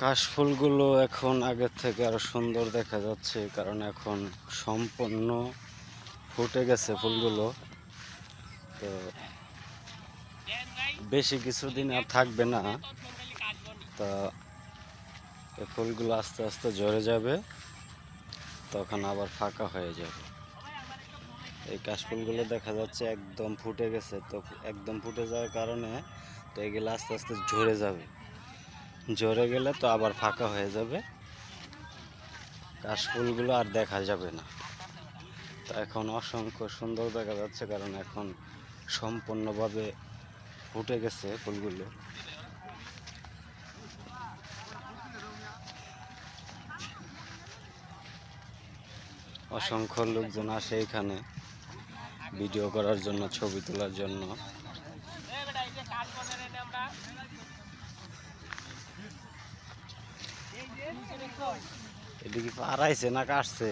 কাশফুলগুলো এখন আগের থেকে আরও সুন্দর দেখা যাচ্ছে, কারণ এখন সম্পূর্ণ ফুটে গেছে ফুলগুলো। তো বেশি কিছুদিন আর থাকবে না। তা ফুলগুলো আস্তে আস্তে ঝরে যাবে, তখন আবার ফাঁকা হয়ে যাবে। এই কাশফুলগুলো দেখা যাচ্ছে একদম ফুটে গেছে, তো একদম ফুটে যাওয়ার কারণে তো এগুলো আস্তে আস্তে ঝরে যাবে। ঝরে গেলে তো আবার ফাঁকা হয়ে যাবে। কাশফুলগুলো আর দেখা যাবে না। তো এখন অসংখ্য সুন্দর দেখা যাচ্ছে কারণ এখন সম্পূর্ণভাবে ফুটে গেছে ফুলগুলো। অসংখ্য লোকজন আসে এখানে ভিডিও করার জন্য, ছবি তোলার জন্য। এদিকে পাড়াইছে না কাটছে।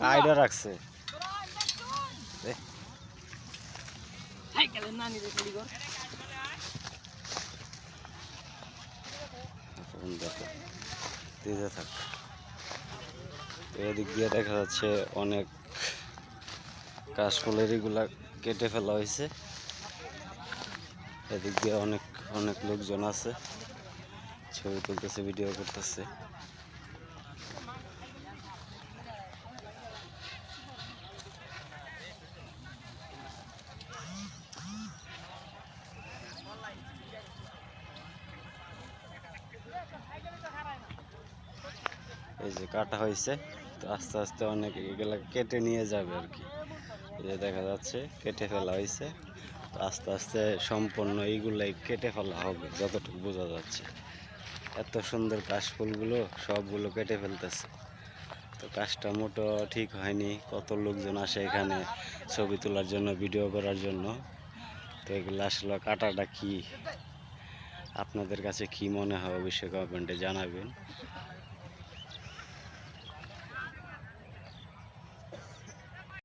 কায়দা রাখছে। এদিক দিয়ে দেখা যাচ্ছে অনেক কাশফুলের এগুলা কেটে ফেলা হয়েছে। এদিক দিয়ে অনেক অনেক লোকজন আছে। ছবি তুলতেছে ভিডিও করতেছে। এই যে কাটা হয়েছে, তো আস্তে আস্তে অনেক এগুলা কেটে নিয়ে যাবে আর কি। যে দেখা যাচ্ছে, কেটে ফেলা হয়েছে তো আস্তে আস্তে সম্পূর্ণ এইগুলাই কেটে ফেলা হবে, যতটুকু বোঝা যাচ্ছে। এত সুন্দর কাশফুলগুলো সবগুলো কেটে ফেলতেছে। তো কাজটা মোটো ঠিক হয়নি, কত লোকজন আসে এখানে ছবি তোলার জন্য, ভিডিও করার জন্য। তো এগুলো আসলে কাটাটা কি? আপনাদের কাছে কি মনে হয় অবশ্যই কমেন্টে জানাবেন।